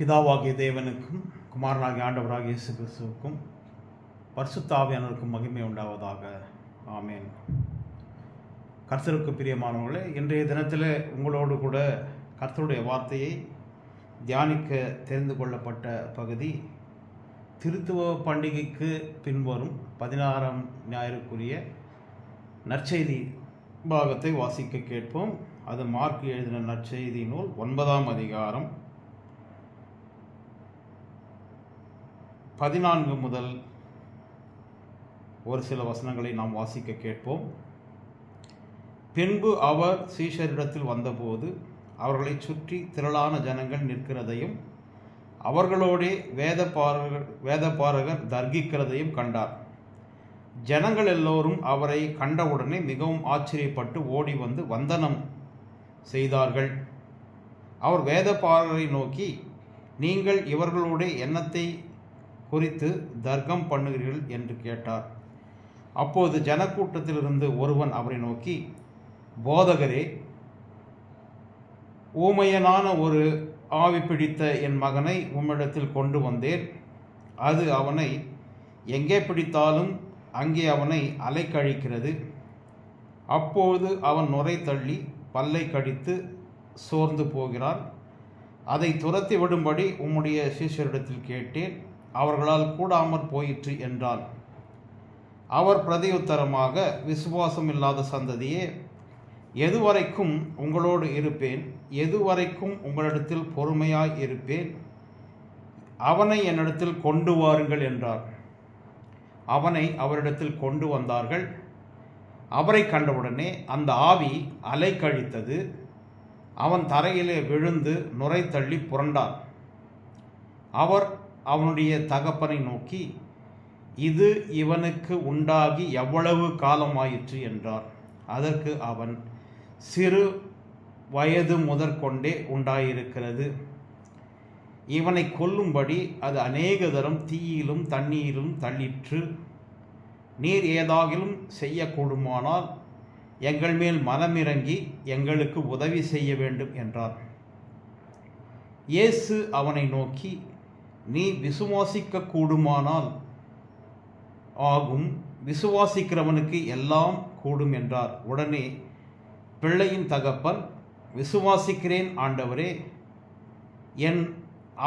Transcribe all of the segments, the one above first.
பிதாவாகிய தேவனுக்கும் குமாரனாகிய ஆண்டவராகிய இயேசு கிறிஸ்துவுக்கும் பரிசுத்தாவியானவருக்கும் மகிமை உண்டாவதாக. ஆமேன். கர்த்தருக்கு பிரியமானவர்களே இன்றைய தினத்தில் உங்களோடு கூட கர்த்தருடைய வார்த்தையை தியானிக்க தெரிந்து கொள்ளப்பட்ட பகுதி திருத்துவ பண்டிகைக்கு பின்வரும் பதினாறாம் ஞாயிறுக்குரிய நற்செய்தி பாகத்தை வாசிக்க கேட்போம். அது மார்க் எழுதின நற்செய்தி நூல் ஒன்பதாம் அதிகாரம் பதினான்கு முதல் ஒரு சில வசனங்களை நாம் வாசிக்க கேட்போம். பின்பு அவர் சீஷரிடத்தில் வந்தபோது அவர்களை சுற்றி திரளான ஜனங்கள் நிற்கிறதையும் அவர்களோடே வேதப்பாரகர் வேதப்பாரகர் தர்கிக்கிறதையும் கண்டார். ஜனங்கள் எல்லோரும் அவரை கண்டவுடனே மிகவும் ஆச்சரியப்பட்டு ஓடி வந்து வந்தனம் செய்தார்கள். அவர் வேதப்பாரரை நோக்கி நீங்கள் இவர்களுடைய எண்ணத்தை குறித்து தர்க்கம் பண்ணுகிறீர்கள் என்று கேட்டார். அப்போது ஜனக்கூட்டத்திலிருந்து ஒருவன் அவரை நோக்கி போதகரே ஊமையனான ஒரு ஆவி பிடித்த என் மகனை உம்மிடத்தில் கொண்டு வந்தேன். அது அவனை எங்கே பிடித்தாலும் அங்கே அவனை அலைக்கழிக்கிறது. அப்போது அவன் நுரை தள்ளி பல்லை கடித்து சோர்ந்து போகிறான் அதை துரத்தி விடும்படி உம்முடைய சிஷ்யரிடத்தில் கேட்டேன். அவர்களால் கூடாமற் போயிற்று என்றான் அவர் பிரதியுத்தரமாக விசுவாசம் இல்லாத சந்ததியே எதுவரைக்கும் உங்களோடு இருப்பேன் எதுவரைக்கும் உங்களிடத்தில் பொறுமையாய் இருப்பேன் அவனை என்னிடத்தில் கொண்டு வாருங்கள் என்றார். அவனை அவரிடத்தில் கொண்டு வந்தார்கள். அவரை கண்டவுடனே அந்த ஆவி அலை கழித்தது அவன் தரையிலே விழுந்து நுரை தள்ளி புரண்டான். அவர் அவனுடைய தகப்பனை நோக்கி இது இவனுக்கு உண்டாகி எவ்வளவு காலமாயிற்று? என்றார். அதற்கு அவன் சிறு வயது முதற்கொண்டே உண்டாயிருக்கிறது. இவனை கொல்லும்படி அது அநேக தரம் தீயிலும் தண்ணீரிலும் தள்ளிற்று. நீர் ஏதாகிலும் செய்யக்கூடுமானால் எங்கள் மேல் மனமிறங்கி எங்களுக்கு உதவி செய்ய வேண்டும் என்றார். இயேசு அவனை நோக்கி நீ விசுவாசிக்க கூடுமானால் ஆகும். விசுவாசிக்கிறவனுக்கு எல்லாம் கூடும் என்றார். உடனே பிள்ளையின் தகப்பன் விசுவாசிக்கிறேன் ஆண்டவரே என்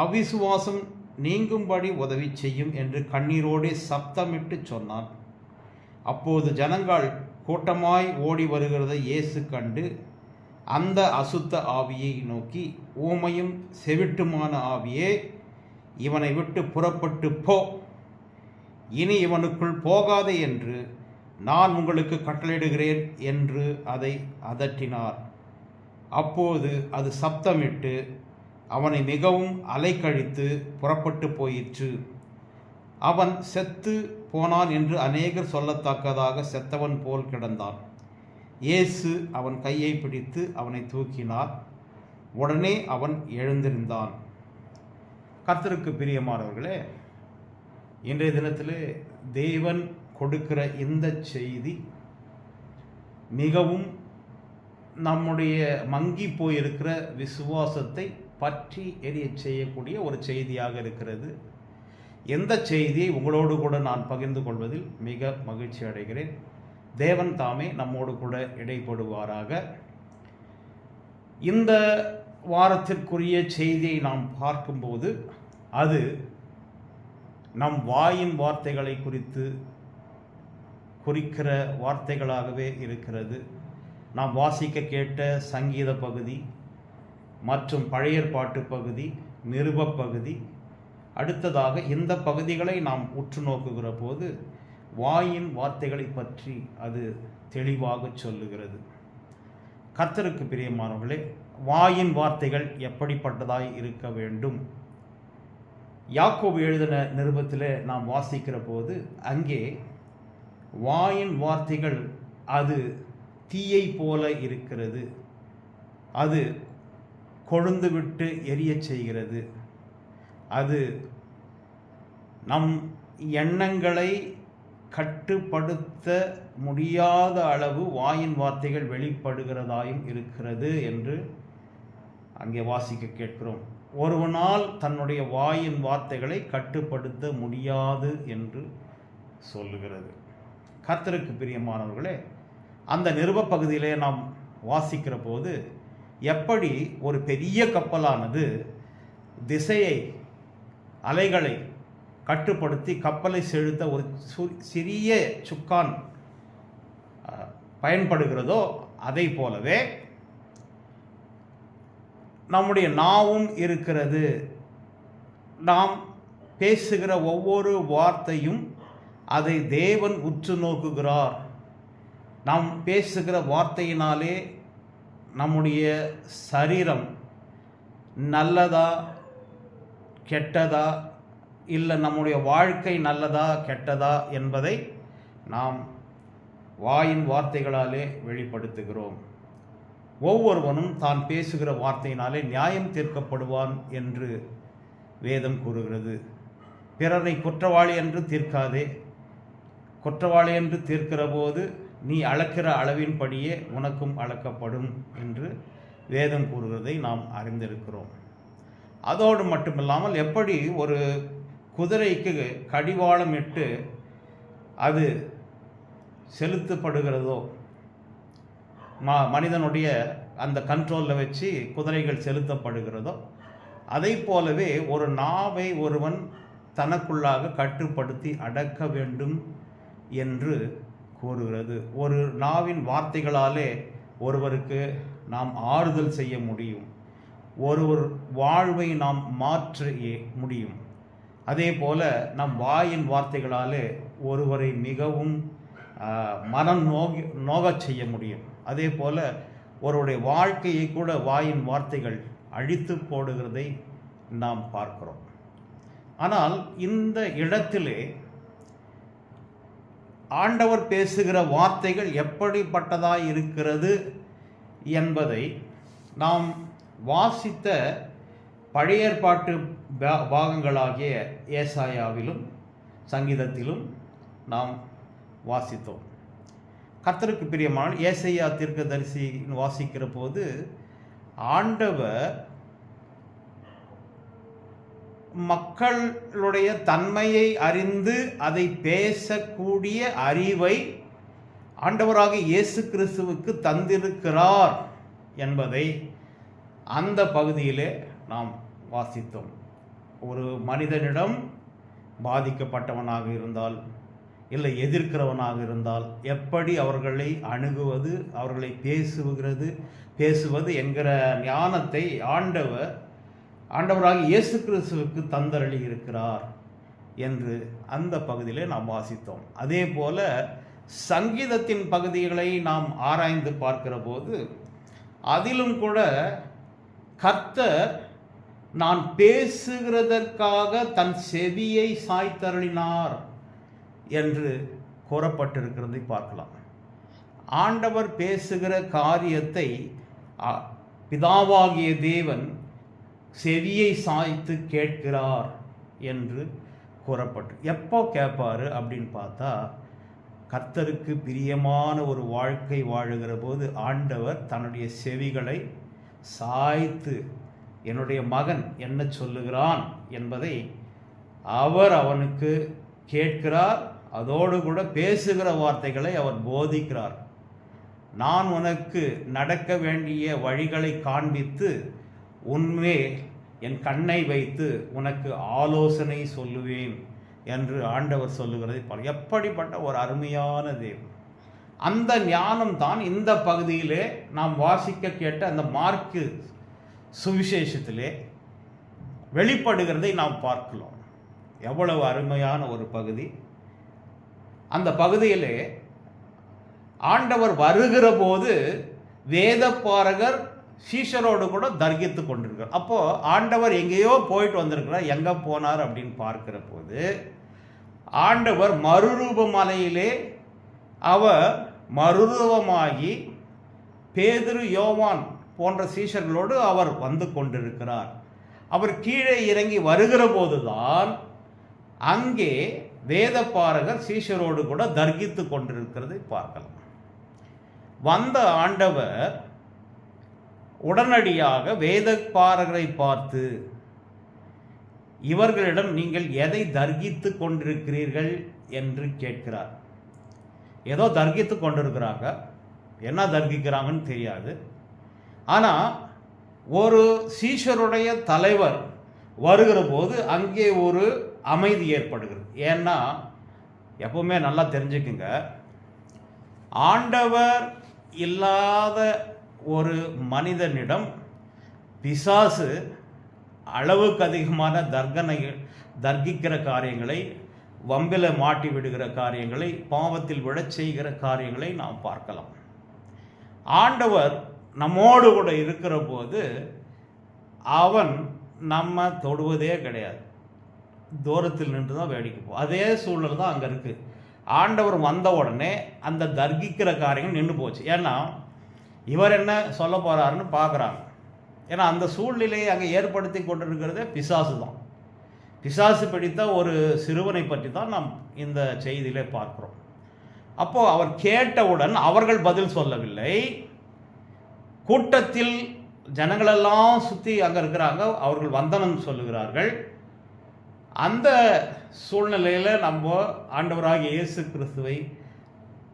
அவிசுவாசம் நீங்கும்படி உதவி செய்யும் என்று கண்ணீரோடே சப்தமிட்டு சொன்னான். அப்போது ஜனங்கள் கூட்டமாய் ஓடி வருகிறதை இயேசு கண்டு அந்த அசுத்த ஆவியை நோக்கி ஊமையும் செவிட்டுமான ஆவியே இவனை விட்டு புறப்பட்டு போ. இனி இவனுக்குள் போகாதே என்று நான் உங்களுக்கு கட்டளையிடுகிறேன் என்று அதை அதட்டினார். அப்போது அது சப்தமிட்டு அவனை மிகவும் அலைக்கழித்து புறப்பட்டு போயிற்று. அவன் செத்து போனான் என்று அநேகர் சொல்லத்தக்கதாக செத்தவன் போல் கிடந்தான். இயேசு அவன் கையை பிடித்து அவனை தூக்கினார். உடனே அவன் எழுந்திருந்தான். கர்த்தருக்கு பிரியமானவர்களே இன்றைய தினத்தில் தேவன் கொடுக்கிற இந்த செய்தி மிகவும் நம்முடைய மங்கி போயிருக்கிற விசுவாசத்தை பற்றி எரிய செய்யக்கூடிய ஒரு செய்தியாக இருக்கிறது. எந்த செய்தியை உங்களோடு கூட நான் பகிர்ந்து கொள்வதில் மிக மகிழ்ச்சி அடைகிறேன். தேவன் தாமே நம்மோடு கூட இடைப்படுவாராக. இந்த வாரத்திற்குரிய செய்தியை நாம் பார்க்கும்போது அது நம் வாயின் வார்த்தைகளை குறித்து குறிக்கிற வார்த்தைகளாகவே இருக்கிறது. நாம் வாசிக்க கேட்ட சங்கீத பகுதி மற்றும் பழைய பாட்டு பகுதி நிருப பகுதி அடுத்ததாக இந்த பகுதிகளை நாம் உற்று நோக்குகிற போது வாயின் வார்த்தைகளை பற்றி அது தெளிவாக சொல்லுகிறது. கர்த்தருக்கு பிரியமானவர்களே வாயின் வார்த்தைகள் எப்படிப்பட்டதாய் இருக்க வேண்டும்? யாக்கோபு எழுதின நிருபத்தில் நாம் வாசிக்கிற போது அங்கே வாயின் வார்த்தைகள் அது தீயை போல இருக்கிறது. அது கொழுந்து விட்டு எரியச் செய்கிறது. அது நம் எண்ணங்களை கட்டுப்படுத்த முடியாத அளவு வாயின் வார்த்தைகள் வெளிப்படுகிறதாயும் இருக்கிறது என்று அங்கே வாசிக்க கேட்கிறோம். ஒருவனால் தன்னுடைய வாயின் வார்த்தைகளை கட்டுப்படுத்த முடியாது என்று சொல்லுகிறது. கர்த்தருக்கு பிரியமானவர்களே அந்த நிருப பகுதியிலே நாம் வாசிக்கிற போது எப்படி ஒரு பெரிய கப்பலானது திசையை அலைகளை கட்டுப்படுத்தி கப்பலை செலுத்த ஒரு சு- சிறிய சுக்கான் பயன்படுகிறதோ அதை போலவே நம்முடைய நாவும் இருக்கிறது. நாம் பேசுகிற ஒவ்வொரு வார்த்தையும் அதை தேவன் உற்று நோக்குகிறார். நாம் பேசுகிற வார்த்தையினாலே நம்முடைய சரீரம் நல்லதா கெட்டதா இல்லை நம்முடைய வாழ்க்கை நல்லதா கெட்டதா என்பதை நாம் வாயின் வார்த்தைகளாலே வெளிப்படுத்துகிறோம். ஒவ்வொருவனும் தான் பேசுகிற வார்த்தையினாலே நியாயம் தீர்க்கப்படுவான் என்று வேதம் கூறுகிறது. பிறரை குற்றவாளி என்று தீர்க்காதே. குற்றவாளி என்று தீர்க்கிற போது நீ அளக்கிற அளவின்படியே உனக்கும் அளக்கப்படும் என்று வேதம் கூறுகிறதை நாம் அறிந்திருக்கிறோம். அதோடு மட்டுமில்லாமல் எப்படி ஒரு குதிரைக்கு கடிவாளம் இட்டு அது செலுத்தப்படுகிறதோ ம மனிதனுடைய அந்த கண்ட்ரோலில் வச்சு குதிரைகள் செலுத்தப்படுகிறதோ அதை போலவே ஒரு நாவை ஒருவன் தனக்குள்ளாக கட்டுப்படுத்தி அடக்க வேண்டும் என்று கூறுகிறது. ஒரு நாவின் வார்த்தைகளாலே ஒருவருக்கு நாம் ஆறுதல் செய்ய முடியும். ஒருவர் வாழ்வை நாம் மாற்ற முடியும். அதே போல நம் வாயின் வார்த்தைகளாலே ஒருவரை மிகவும் மனம் நோகி நோகச் செய்ய முடியும். அதே போல் ஒருவருடைய வாழ்க்கையை கூட வாயின் வார்த்தைகள் அழித்து போடுகிறதை நாம் பார்க்கிறோம். ஆனால் இந்த இடத்திலே ஆண்டவர் பேசுகிற வார்த்தைகள் எப்படிப்பட்டதாக இருக்கிறது என்பதை நாம் வாசித்த பழைய ஏற்பாட்டு பா- பாகங்களாகிய ஏசாயாவிலும் சங்கீதத்திலும் நாம் வாசித்தோம். கர்த்தருக்கு பிரியமான ஏசையா தீர்க்கதரிசி வாசிக்கிற போது ஆண்டவர் மக்களுடைய தன்மையை அறிந்து அதை பேசக்கூடிய அறிவை ஆண்டவராக இயேசு கிறிஸ்துவுக்கு தந்திருக்கிறார் என்பதை அந்த பகுதியிலே நாம் வாசித்தோம். ஒரு மனிதனிடம் பாதிக்கப்பட்டவனாக இருந்தால் இல்லை எதிர்க்கிறவனாக இருந்தால் எப்படி அவர்களை அணுகுவது அவர்களை பேசுகிறது பேசுவது என்கிற ஞானத்தை ஆண்டவர் ஆண்டவராக இயேசு கிறிஸ்துவுக்கு தந்தரளி இருக்கிறார் என்று அந்த பகுதியிலே நாம் வாசித்தோம். அதே போல சங்கீதத்தின் பகுதிகளை நாம் ஆராய்ந்து பார்க்கிற போது அதிலும் கூட கர்த்தர் நான் பேசுகிறதற்காக தன் செவியை சாய்த்தருளினார். என்று கூறப்பட்டிருக்கிறதை பார்க்கலாம். ஆண்டவர் பேசுகிற காரியத்தை பிதாவாகிய தேவன் செவியை சாய்த்து கேட்கிறார் என்று கூறப்பட்டு எப்போ கேட்பார் அப்படின்னு பார்த்தா கர்த்தருக்கு பிரியமான ஒரு வாழ்க்கை வாழுகிற போது ஆண்டவர் தன்னுடைய செவிகளை சாய்த்து என்னுடைய மகன் என்ன சொல்லுகிறான் என்பதை அவர் அவனுக்கு கேட்கிறார் அதோடு கூட பேசுகிற வார்த்தைகளை அவர் போதிக்கிறார். நான் உனக்கு நடக்க வேண்டிய வழிகளை காண்பித்து உன்மே என் கண்ணை வைத்து உனக்கு ஆலோசனை சொல்லுவேன் என்று ஆண்டவர் சொல்லுகிறதை பார். எப்படிப்பட்ட ஒரு அருமையான தேவன். அந்த ஞானம் தான் இந்த பகுதியிலே நாம் வாசிக்க கேட்ட அந்த மார்க்கு சுவிசேஷத்திலே வெளிப்படுகிறதை நாம் பார்க்கலாம். எவ்வளவு அருமையான ஒரு பகுதி. அந்த பகுதியிலே ஆண்டவர் வருகிற போது வேதப்பாரகர் சீஷரோடு கூட தர்கித்து கொண்டிருக்கிறார். அப்போது ஆண்டவர் எங்கேயோ போயிட்டு வந்திருக்கிறார். எங்கே போனார் அப்படின்னு பார்க்கிற போது ஆண்டவர் மறுரூப மலையிலே அவர் மறுரூபமாகி பேதுரு யோவான் போன்ற சீஷர்களோடு அவர் வந்து கொண்டிருக்கிறார். அவர் கீழே இறங்கி வருகிற போதுதான் அங்கே வேதப்பாரகர் சீஷரோடு கூட தர்கித்து கொண்டிருக்கிறதை பார்க்கலாம். வந்த ஆண்டவர் உடனடியாக வேதப்பாரகரை பார்த்து இவர்களிடம் நீங்கள் எதை தர்கித்து கொண்டிருக்கிறீர்கள்? என்று கேட்கிறார். ஏதோ தர்கித்து கொண்டிருக்கிறாங்க. என்ன தர்கிக்கிறாங்கன்னு தெரியாது. ஆனால் ஒரு சீஷருடைய தலைவர் வருகிற போது அங்கே ஒரு அமைதி ஏற்படுகிறது. ஏன்னா எப்பவுமே நல்லா தெரிஞ்சுக்குங்க. ஆண்டவர் இல்லாத ஒரு மனிதனிடம் பிசாசு அளவுக்கு அதிகமான தர்கனை தர்கிக்கிற காரியங்களை வம்பில மாட்டி விடுகிற காரியங்களை பாவத்தில் விழச் செய்கிற காரியங்களை நாம் பார்க்கலாம். ஆண்டவர் நம்மோடு கூட இருக்கிற போது அவன் நம்ம தொடுவதே கிடையாது. தூரத்தில் நின்று தான் வேடிக்கை போகும் அதே சூழல் தான் அங்கே இருக்குது ஆண்டவர் வந்த உடனே அந்த தர்கிக்கிற காரியங்கள் நின்று போச்சு. ஏன்னா இவர் என்ன சொல்ல போகிறாருன்னு பார்க்குறாங்க. ஏன்னா அந்த சூழ்நிலையை அங்கே ஏற்படுத்தி கொண்டிருக்கிறதே பிசாசு தான். பிசாசு பிடித்த ஒரு சிறுவனை பற்றி தான் நாம் இந்த செய்தியிலே பார்க்குறோம். அப்போது அவர் கேட்டவுடன் அவர்கள் பதில் சொல்லவில்லை. கூட்டத்தில் ஜனங்களெல்லாம் சுற்றி அங்கே இருக்கிறாங்க. அவர்கள் வந்தனம் சொல்லுகிறார்கள். அந்த சூழ்நிலையில் நம்ம ஆண்டவராக இயேசு கிறிஸ்துவை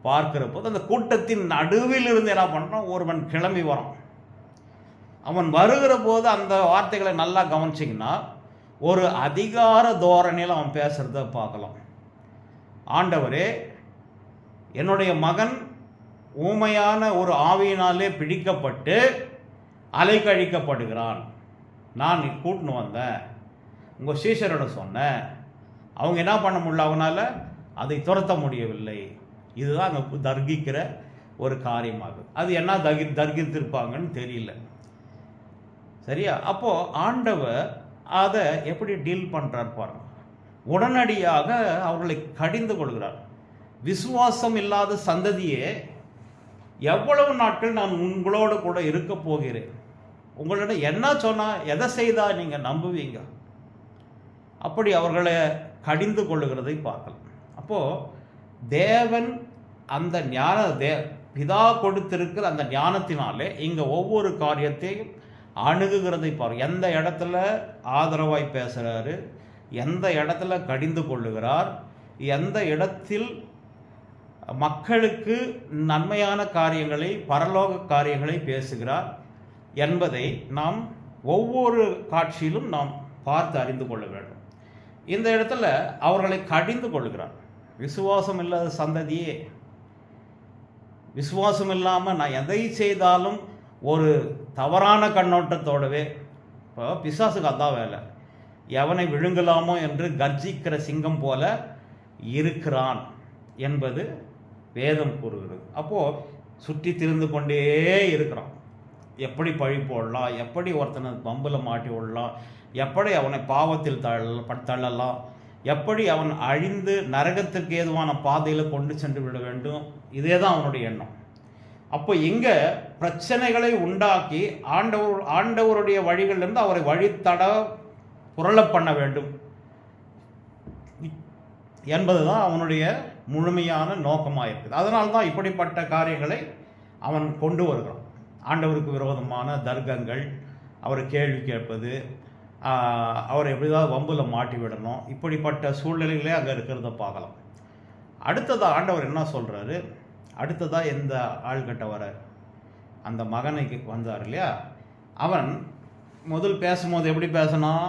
பார்க்கிற போது அந்த கூட்டத்தின் நடுவில் இருந்து என்ன பண்ணுறோம் ஒருவன் கிளம்பி வரான். அவன் வருகிற போது அந்த வார்த்தைகளை நல்லா கவனிச்சிங்கன்னா ஒரு அதிகார தோரணையில் அவன் பேசுகிறத பார்க்கலாம். ஆண்டவரே என்னுடைய மகன் ஊமையான ஒரு ஆவியினாலே பிடிக்கப்பட்டு அலைக்கழிக்கப்படுகிறான். நான் கூட்டின்னு வந்தேன். உங்கள் சீஷரோட சொன்னேன் அவங்க என்ன பண்ண முடியல அவனால்? அதை துரத்த முடியவில்லை. இதுதான் அங்கே தர்கிக்கிற ஒரு காரியமாகும். அது என்ன தகி தர்கித்திருப்பாங்கன்னு தெரியல. சரியா? அப்போது ஆண்டவர் அதை எப்படி டீல் பண்ணுறார் பாருங்க. உடனடியாக அவர்களை கடிந்து கொள்கிறார். விசுவாசம் இல்லாத சந்ததியே எவ்வளவு நாட்கள் நான் உங்களோடு கூட இருக்க போகிறேன்? உங்களிடம் என்ன சொன்னால் எதை செய்தால் நீங்கள் நம்புவீங்க? அப்படி அவர்களை கடிந்து கொள்ளுகிறதை பார்க்கலாம். அப்போது தேவன் அந்த ஞான தே பிதா கொடுத்திருக்கிற அந்த ஞானத்தினாலே இங்கே ஒவ்வொரு காரியத்தையும் அணுகுகிறதை பாரு. எந்த இடத்துல ஆதரவாய் பேசுகிறாரு எந்த இடத்துல கடிந்து கொள்ளுகிறார் எந்த இடத்தில் மக்களுக்கு நன்மையான காரியங்களை பரலோக காரியங்களை பேசுகிறார் என்பதை நாம் ஒவ்வொரு காட்சியிலும் நாம் பார்த்து அறிந்து கொள்ள வேண்டும். இந்த இடத்துல அவர்களை கடிந்து கொள்கிறார் விசுவாசம் இல்லாத சந்ததியே விசுவாசம் இல்லாமல் நான் எதை செய்தாலும் ஒரு தவறான கண்ணோட்டத்தோடவே இப்போ பிசாசுக்கு அதான் வேலை. எவனை விழுங்கலாமோ என்று கர்ஜிக்கிற சிங்கம் போல இருக்கிறான் என்பது வேதம் கூறுகிறது. அப்போது சுற்றி திரிந்து கொண்டே இருக்கிறான். எப்படி பழி போடலாம் எப்படி ஒருத்தனை பம்பில் மாட்டி விடலாம் எப்படி அவனை பாவத்தில் தள்ள தள்ளலாம்? எப்படி அவன் அழிந்து நரகத்திற்கு ஏதுவான பாதையில் கொண்டு சென்று விட வேண்டும்? இதே தான் அவனுடைய எண்ணம். அப்போ இங்கே பிரச்சனைகளை உண்டாக்கி ஆண்டவர் ஆண்டவருடைய வழிகளிலிருந்து அவரை வழித்தட புரள பண்ண வேண்டும். என்பது தான் அவனுடைய முழுமையான நோக்கமாக இருக்குது. அதனால தான் இப்படிப்பட்ட காரியங்களை அவன் கொண்டு வருகிறான். ஆண்டவருக்கு விரோதமான தர்க்கங்கள் அவரை கேள்வி கேட்பது அவரை எப்படிதான் வம்பில் மாட்டி விடணும். இப்படிப்பட்ட சூழ்நிலைகளே அங்கே இருக்கிறத பார்க்கலாம். அடுத்ததாக ஆண்டவர் என்ன சொல்கிறாரு அடுத்ததாக எந்த ஆள்கிட்ட வரார்? அந்த மகனைக்கு வந்தார் இல்லையா? அவன் முதல் பேசும்போது எப்படி பேசணும்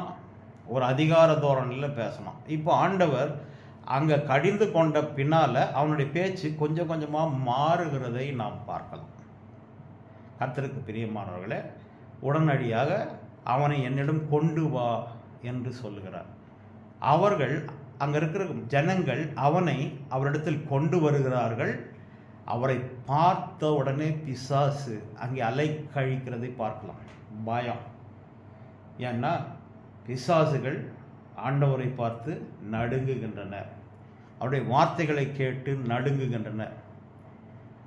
ஒரு அதிகார தோரணையில் பேசணும் இப்போ ஆண்டவர் அங்கே கடிந்து கொண்ட பின்னால் அவனுடைய பேச்சு கொஞ்சம் கொஞ்சமாக மாறுகிறதை நாம் பார்க்கலாம். கர்த்தருக்கு பிரியமானவர்களே உடனடியாக அவனை என்னிடம் கொண்டு வா என்று சொல்லுகிறார். அவர்கள் அங்கே இருக்கிற ஜனங்கள் அவனை அவரிடத்தில் கொண்டு வருகிறார்கள். அவரை பார்த்த உடனே பிசாசு அங்கே அலை கழிக்கிறதை பார்க்கலாம். பயம். ஏன்னா பிசாசுகள் ஆண்டவரை பார்த்து நடுங்குகின்றனர். அவருடைய வார்த்தைகளை கேட்டு நடுங்குகின்றனர்.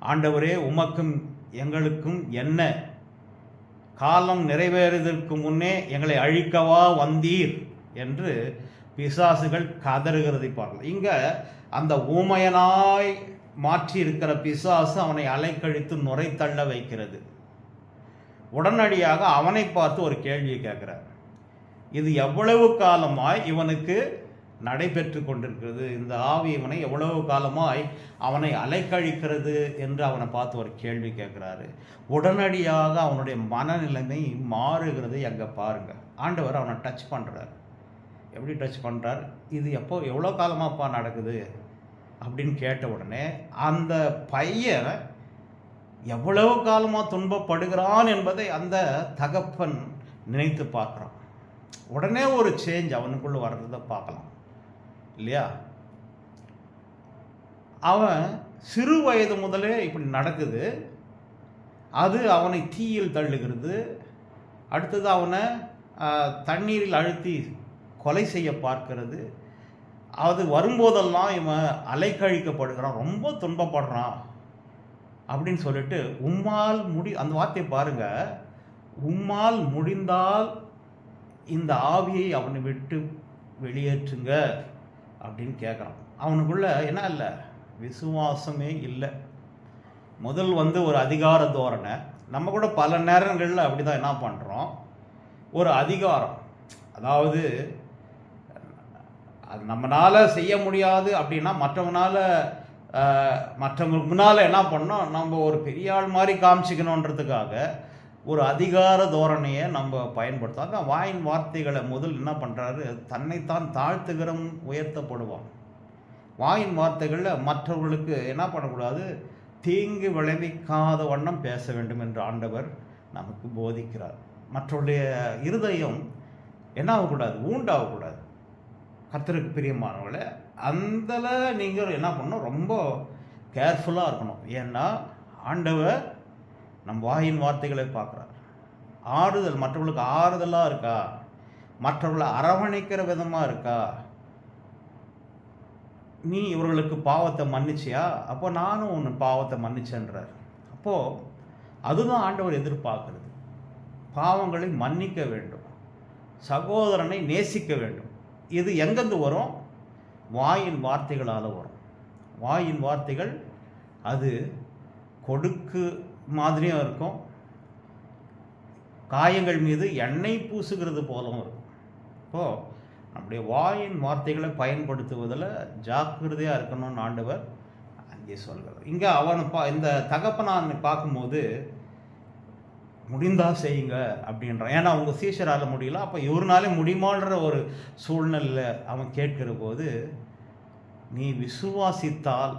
ஆண்டவரே உமக்கும் எங்களுக்கும் என்ன காலம் நிறைவேறுவதற்கு முன்னே எங்களை அழிக்கவா வந்தீர்? என்று பிசாசுகள் கதறுகிறதை பார்க்கலாம். இங்கே அந்த ஊமையனாய் மாற்றி இருக்கிற பிசாசு அவனை அலைக்கழித்து நுரை தள்ள வைக்கிறது. உடனடியாக அவனை பார்த்து ஒரு கேள்வியை கேட்கிறார். இது எவ்வளவு காலமாய் இவனுக்கு நடைபெற்று கொண்டிருக்கிறது. இந்த ஆவி இவனை எவ்வளவு காலமாய் அவனை அலைக்கழிக்கிறது என்று அவனை பார்த்து ஒரு கேள்வி கேட்குறாரு. உடனடியாக அவனுடைய மனநிலைமை மாறுகிறதை. அங்கே பாருங்கள் ஆண்டவர் அவனை டச் பண்ணுறார் எப்படி டச் பண்ணுறார் இது எப்போ எவ்வளோ காலமாகப்பா நடக்குது? அப்படின்னு கேட்ட உடனே அந்த பையன் எவ்வளவு காலமாக துன்பப்படுகிறான் என்பதை அந்த தகப்பன் நினைத்து பார்க்குறான். உடனே ஒரு சேஞ்ச் அவனுக்குள்ளே வர்றதை பார்க்கலாம். இல்லையா? அவன் சிறு வயது முதலே இப்படி நடக்குது. அது அவனை தீயில் தள்ளுகிறது. அடுத்தது அவனை தண்ணீரில் அழுத்தி கொலை செய்ய பார்க்கிறது. அது வரும்போதெல்லாம் இவன் அலைக்கழிக்கப்படுகிறான். ரொம்ப துன்பப்படுறான் அப்படின்னு சொல்லிட்டு உம்மால் முடி அந்த வார்த்தையை பாருங்க. உம்மால் முடிந்தால் இந்த ஆவியை அவனை விட்டு வெளியேற்றுங்க. அப்படின்னு கேட்குறான் அவனுக்குள்ள என்ன இல்லை? விசுவாசமே இல்லை. முதல் வந்து ஒரு அதிகார தோரணை. நம்ம கூட பல நேரங்களில் அப்படி தான் என்ன பண்ணுறோம் ஒரு அதிகாரம். அதாவது அது நம்மளால் செய்ய முடியாது அப்படின்னா மற்றவனால் மற்றவங்களுக்கு முன்னால் என்ன பண்ணோம்? நம்ம ஒரு பெரிய ஆள் மாதிரி காமிச்சிக்கணுன்றதுக்காக ஒரு அதிகார தோரணையை நம்ம பயன்படுத்தாங்க வாயின் வார்த்தைகளை முதல் என்ன பண்ணுறாரு தன்னைத்தான் தாழ்த்துகிறவன் உயர்த்தப்படுவான். வாயின் வார்த்தைகளில் மற்றவர்களுக்கு என்ன பண்ணக்கூடாது? தீங்கு விளைவிக்காத வண்ணம் பேச வேண்டும் என்று ஆண்டவர் நமக்கு போதிக்கிறார். மற்றவருடைய இருதயம் என்ன ஆகக்கூடாது? ஊண்டாகக்கூடாது. கர்த்தருக்கு பிரியமானவங்களே அந்தல நீங்கள் என்ன பண்ணணும்? ரொம்ப கேர்ஃபுல்லாக இருக்கணும். ஏன்னா ஆண்டவர் நம் வாயின் வார்த்தைகளை பார்க்குறார். ஆறுதல் மற்றவர்களுக்கு ஆறுதலாக இருக்கா? மற்றவர்களை அரவணைக்கிற விதமாக இருக்கா? நீ இவர்களுக்கு பாவத்தை மன்னிச்சியா? அப்போ நானும் ஒன்று பாவத்தை மன்னிச்சேன்றார். அப்போது அதுதான் ஆண்டவர் எதிர்பார்க்கிறது. பாவங்களை மன்னிக்க வேண்டும். சகோதரனை நேசிக்க வேண்டும். இது எங்கேருந்து வரும்? வாயின் வார்த்தைகளால் வரும். வாயின் வார்த்தைகள் அது கொடுக்கு மாதிரியும் இருக்கும். காயங்கள் மீது எண்ணெய் பூசுகிறது போலவும் இருக்கும். இப்போது நம்முடைய வாயின் வார்த்தைகளை பயன்படுத்துவதில் ஜாக்கிரதையாக இருக்கணும்னு ஆண்டவர் அங்கே சொல்கிறார். இங்கே அவனை பா இந்த தகப்பனான் பார்க்கும்போது முடிந்தா செய்யுங்க அப்படின்றான். ஏன்னா அவங்க சீஷரால் முடியல. அப்போ இவருனாலே முடியுமான்ற ஒரு சூழ்நிலையில் அவன் கேட்கிற போது நீ விசுவாசித்தால்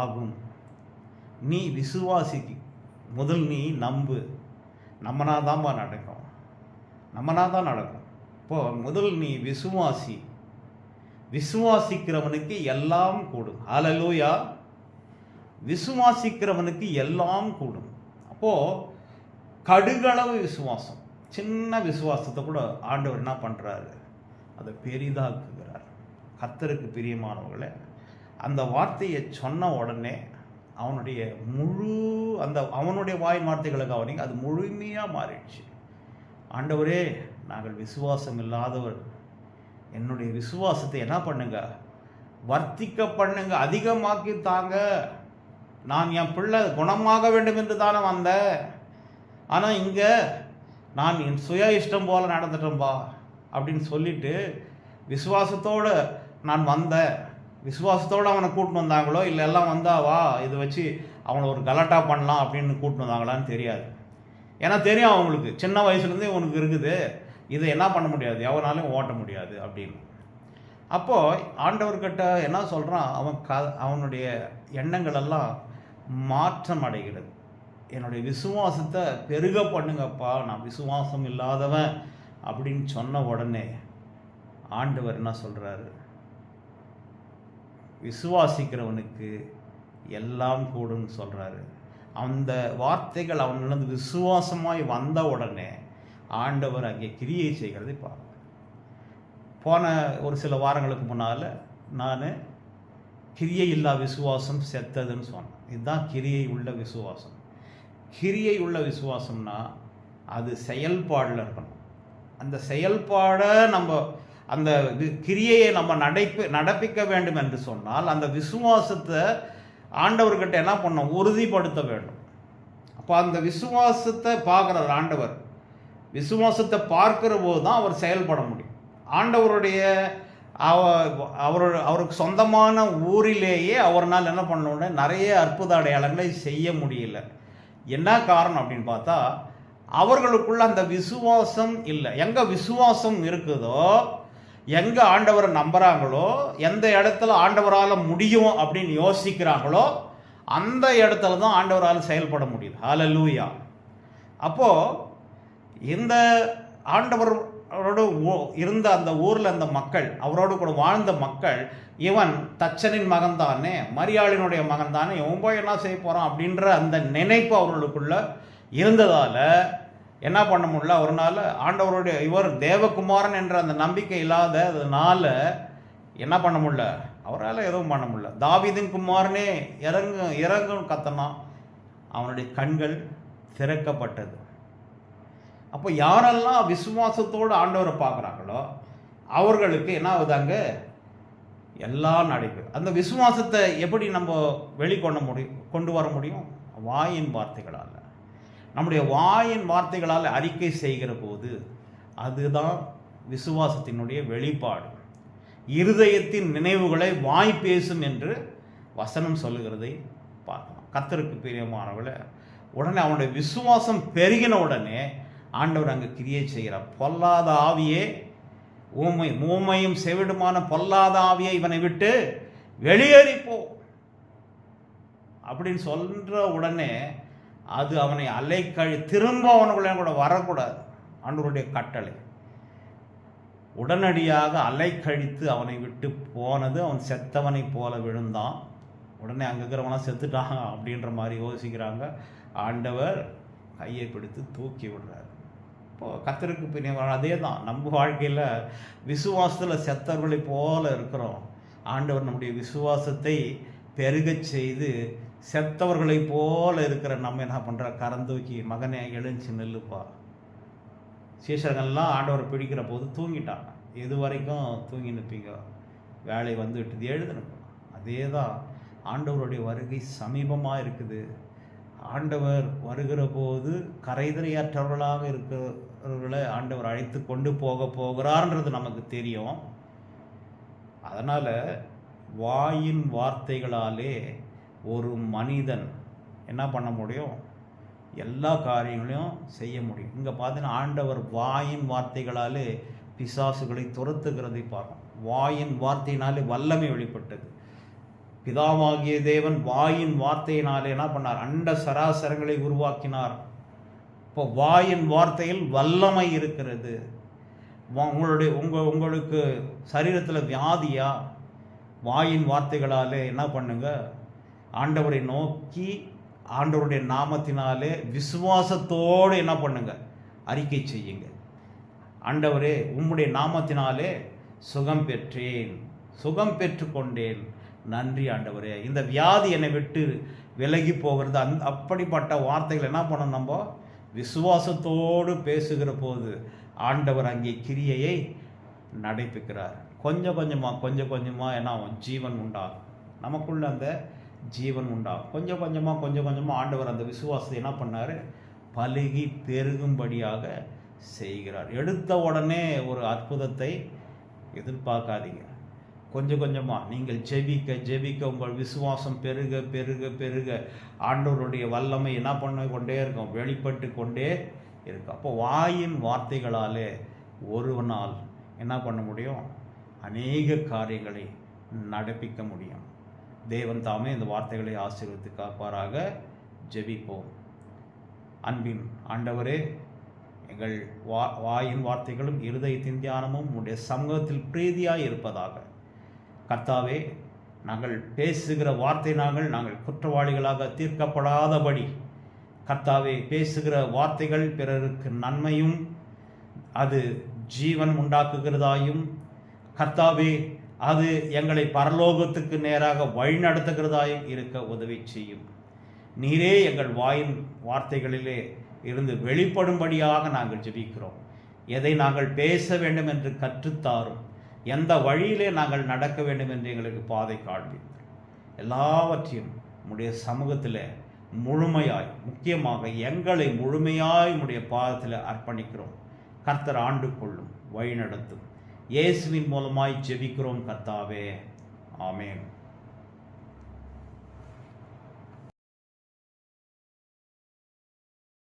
ஆகும். நீ விசுவாசிக்கு முதல் நீ நம்பு. நம்மனா தான்ப்பா நடக்கும். நம்மனா தான் நடக்கும். இப்போ முதல் நீ விசுவாசி. விசுவாசிக்கிறவனுக்கு எல்லாம் கூடும். ஹalleluya. விசுவாசிக்கிறவனுக்கு எல்லாம் கூடும். அப்போது கடுகளவு விசுவாசம். சின்ன விசுவாசத்தை கூட ஆண்டவர் என்ன பண்ணுறாரு அதை பெரிதாக்குகிறார். கத்தருக்கு பிரியமானவர்களே அந்த வார்த்தையை சொன்ன உடனே அவனுடைய முழு அந்த அவனுடைய வாய் வார்த்தைகளை கவனிங்க அது முழுமையாக மாறிடுச்சு. ஆண்டவரே நாங்கள் விசுவாசம் இல்லாதவர். என்னுடைய விசுவாசத்தை என்ன பண்ணுங்க? வர்த்திக்க பண்ணுங்க அதிகமாக்கி தாங்க. நான் என் பிள்ளை குணமாக வேண்டும் என்று தானே வந்தேன். ஆனால் இங்கே நான் என் சுய இஷ்டம் போல நடந்துட்டேன்பா அப்படின்னு சொல்லிட்டு விசுவாசத்தோடு நான் வந்தேன். விசுவாசத்தோடு அவனை கூட்டின்னு வந்தாங்களோ இல்லை எல்லாம் வந்தாவா இதை வச்சு அவனை ஒரு கலாட்டா பண்ணலாம் அப்படின்னு கூட்டின்னு வந்தாங்களான்னு தெரியாது. ஏன்னா தெரியும் அவங்களுக்கு. சின்ன வயசுலேருந்தே உனக்கு இருக்குது. இதை என்ன பண்ண முடியாது? எவனாலையும் ஓட்ட முடியாது அப்படின்னு. அப்போது ஆண்டவர்கிட்ட என்ன சொல்கிறான் அவன் க அவனுடைய எண்ணங்கள் எல்லாம் மாற்றம் அடைகிறது. என்னுடைய விசுவாசத்தை பெருக பண்ணுங்கப்பா நான் விசுவாசம் இல்லாதவன் அப்படின்னு சொன்ன உடனே ஆண்டவர் என்ன சொல்கிறாரு விசுவாசிக்கிறவனுக்கு எல்லாம் கூடுன்னு சொல்கிறாரு அந்த வார்த்தைகள் அவனிலிருந்து விசுவாசமாய் வந்த உடனே ஆண்டவர் அங்கே கிரியை செய்கிறதை பார்க்கணும் போன ஒரு சில வாரங்களுக்கு முன்னால் நான் கிரியை இல்லா விசுவாசம் செத்ததுன்னு சொன்னேன். இதுதான் கிரியை உள்ள விசுவாசம். கிரியை உள்ள விசுவாசம்னா அது செயல்பாடில் இருக்கணும். அந்த செயல்பாடை நம்ம அந்த கிரியையை நம்ம நடைப்பு நடப்பிக்க வேண்டும் என்று சொன்னால் அந்த விசுவாசத்தை ஆண்டவர்கிட்ட என்ன பண்ணோம் உறுதிப்படுத்த வேண்டும். அப்போ அந்த விசுவாசத்தை பார்க்குறார் ஆண்டவர். விசுவாசத்தை பார்க்கிற போது தான் அவர் செயல்பட முடியும். ஆண்டவருடைய அவ அவர் அவருக்கு சொந்தமான ஊரிலேயே அவர்னால் என்ன பண்ண நிறைய அற்புத அடையாளங்களை செய்ய முடியல. என்ன காரணம் அப்படின்னு பார்த்தா அவர்களுக்குள்ள அந்த விசுவாசம் இல்லை. எங்கே விசுவாசம் இருக்குதோ எங்கே ஆண்டவரை நம்புகிறாங்களோ எந்த இடத்துல ஆண்டவரால் முடியும் அப்படின்னு யோசிக்கிறாங்களோ அந்த இடத்துல தான் ஆண்டவரால் செயல்பட முடியுது. லூயா அப்போது இந்த ஆண்டவரோடு ஊ- இருந்த அந்த ஊரில் அந்த மக்கள் அவரோடு கூட வாழ்ந்த மக்கள் இவன் தச்சனின் மகன் தானே மரியாளினுடைய மகன் தானே இவன் போய் என்ன செய்ய போகிறான் அப்படின்ற அந்த நினைப்பு அவர்களுக்குள்ள இருந்ததால் என்ன பண்ண முடியல? அவர்னால ஆண்டவருடைய இவர் தேவகுமாரன் என்ற அந்த நம்பிக்கை இல்லாததுனால என்ன பண்ண முடியல? அவரால் எதுவும் பண்ண முடியல. தாவிதின் குமாரனே இறங்கு இறங்கும் கத்தனான் அவனுடைய கண்கள் திறக்கப்பட்டது. அப்போ யாரெல்லாம் விசுவாசத்தோடு ஆண்டவரை பார்க்குறாங்களோ அவர்களுக்கு என்ன ஆகுதாங்க எல்லாம் நடைபெறும். அந்த விசுவாசத்தை எப்படி நம்ம வெளிக்கொண்ட முடியும் கொண்டு வர முடியும்? வாயின் வார்த்தைகளால். நம்முடைய வாயின் வார்த்தைகளால் அறிக்கை செய்கிற போது அதுதான் விசுவாசத்தினுடைய வெளிப்பாடு. இருதயத்தின் நினைவுகளை வாய் பேசும் என்று வசனம் சொல்லுகிறதை பார்க்கலாம். கத்தருக்கு பிரியமானவளை உடனே அவனுடைய விசுவாசம் பெருகின உடனே ஆண்டவர் அங்கே கிரியை செய்கிறார் பொல்லாத ஆவியே ஊமை ஊமையும் செவிடுமான பொல்லாத ஆவியை இவனை விட்டு வெளியேறிப்போ அப்படின்னு சொல்கிற உடனே அது அவனை அலைக்கழி திரும்ப அவனுக்குள்ளே கூட வரக்கூடாது. ஆண்டவருடைய கட்டளை. உடனடியாக அலைக்கழித்து அவனை விட்டு போனது அவன் செத்தவனை போல விழுந்தான். உடனே அங்கே இருக்கிறவனாம் செத்துட்டான் அப்படின்ற மாதிரி யோசிக்கிறாங்க. ஆண்டவர் கையை பிடித்து தூக்கி விடுறார். இப்போ கத்தருக்கு பின்ன அதே தான் நம்ம வாழ்க்கையில் விசுவாசத்தில் செத்தவர்களை போல இருக்கிறோம். ஆண்டவர் நம்முடைய விசுவாசத்தை பெருகச் செய்து செத்தவர்களை போல இருக்கிற நம்ம என்ன பண்ணுற கரந்தூக்கி மகனே எழுந்துச்சு நெல்லுப்பா. சீசர்கள்லாம் ஆண்டவரை பிடிக்கிற போது தூங்கிட்டாங்க. எது வரைக்கும் தூங்கி நிற்பீங்க? வேலை வந்து விட்டது அதே தான் ஆண்டவருடைய வருகை சமீபமாக இருக்குது. ஆண்டவர் வருகிற போது கரைதறையற்றவர்களாக இருக்கிறவர்களை ஆண்டவர் அழைத்து கொண்டு போக போகிறார்ன்றது நமக்கு தெரியும். அதனால் வாயின் வார்த்தைகளாலே ஒரு மனிதன் என்ன பண்ண முடியும்? எல்லா காரியங்களையும் செய்ய முடியும். இங்கே பார்த்தீங்கன்னா ஆண்டவர் வாயின் வார்த்தைகளாலே பிசாசுகளை துரத்துகிறதை பார்க்கும் வாயின் வார்த்தையினாலே வல்லமை வெளிப்பட்டது. பிதாவாகிய தேவன் வாயின் வார்த்தையினாலே என்ன பண்ணார்? அண்ட சராசரங்களை உருவாக்கினார். இப்போ வாயின் வார்த்தையில் வல்லமை இருக்கிறது. உங்களுடைய உங்கள் உங்களுக்கு சரீரத்தில் வியாதியா? வாயின் வார்த்தைகளாலே என்ன பண்ணுங்கள் ஆண்டவரை நோக்கி ஆண்டவருடைய நாமத்தினாலே விசுவாசத்தோடு என்ன பண்ணுங்க? அறிக்கை செய்யுங்க. ஆண்டவரே உம்முடைய நாமத்தினாலே சுகம் பெற்றேன். சுகம் பெற்றுக்கொண்டேன். நன்றி ஆண்டவரே. இந்த வியாதி என்னை விட்டு விலகி போகிறது. அந் அப்படிப்பட்ட வார்த்தைகள் என்ன பண்ணணும் நம்ம? விசுவாசத்தோடு பேசுகிற போது ஆண்டவர் அங்கே கிரியையை நடைபெறுகிறார். கொஞ்சம் கொஞ்சமாக கொஞ்சம் கொஞ்சமாக என்ன ஆகும்? ஜீவன் உண்டாகும். நமக்குள்ள அந்த ஜீவன் உண்டாகும் கொஞ்சம் கொஞ்சமாக கொஞ்சம் கொஞ்சமாக ஆண்டவர் அந்த விசுவாசத்தை என்ன பண்ணார்? பழுகி பெருகும்படியாக செய்கிறார். எடுத்த உடனே ஒரு அற்புதத்தை எதிர்பார்க்காதீங்க. கொஞ்சம் கொஞ்சமாக நீங்கள் ஜெபிக்க ஜெபிக்க உங்கள் விசுவாசம் பெருக பெருக பெருக. ஆண்டவருடைய வல்லமை என்ன பண்ண கொண்டே இருக்கும்? வெளிப்பட்டு கொண்டே இருக்கும். அப்போ வாயின் வார்த்தைகளாலே ஒருவனால் என்ன பண்ண முடியும்? அநேக காரியங்களை நடப்பிக்க முடியும். தேவன் தாமே இந்த வார்த்தைகளை ஆசீர்வதித்து காப்பாராக ஜெபிப்போம். அன்பின் ஆண்டவரே எங்கள் வா வாயின் வார்த்தைகளும் இருதயத்தின் தியானமும் உடைய சமூகத்தில் பிரீதியாக இருப்பதாக. கர்த்தாவே நாங்கள் பேசுகிற வார்த்தை நாங்கள் நாங்கள் குற்றவாளிகளாக தீர்க்கப்படாதபடி கர்த்தாவே பேசுகிற வார்த்தைகள் பிறருக்கு நன்மையும் அது ஜீவன் உண்டாக்குகிறதாயும் கர்த்தாவே அது எங்களை பரலோகத்துக்கு நேராக வழிநடத்துகிறதாயும் இருக்க உதவி செய்யும். நீரே எங்கள் வாயின் வார்த்தைகளிலே இருந்து வெளிப்படும்படியாக நாங்கள் ஜெபிக்கிறோம். எதை நாங்கள் பேச வேண்டும் என்று கற்றுத்தாரும். எந்த வழியிலே நாங்கள் நடக்க வேண்டும் என்று எங்களுக்கு பாதை காண்பித்தார் எல்லாவற்றையும் உடைய சமூகத்தில் முழுமையாய் முக்கியமாக எங்களை முழுமையாய் உடைய பாதத்தில் அர்ப்பணிக்கிறோம். கர்த்தர் ஆண்டு கொள்ளும் வழி நடத்தும் இயேசுவின் மூலமாய் ஜெபிக்கிறோம் கர்த்தாவே. ஆமேன்.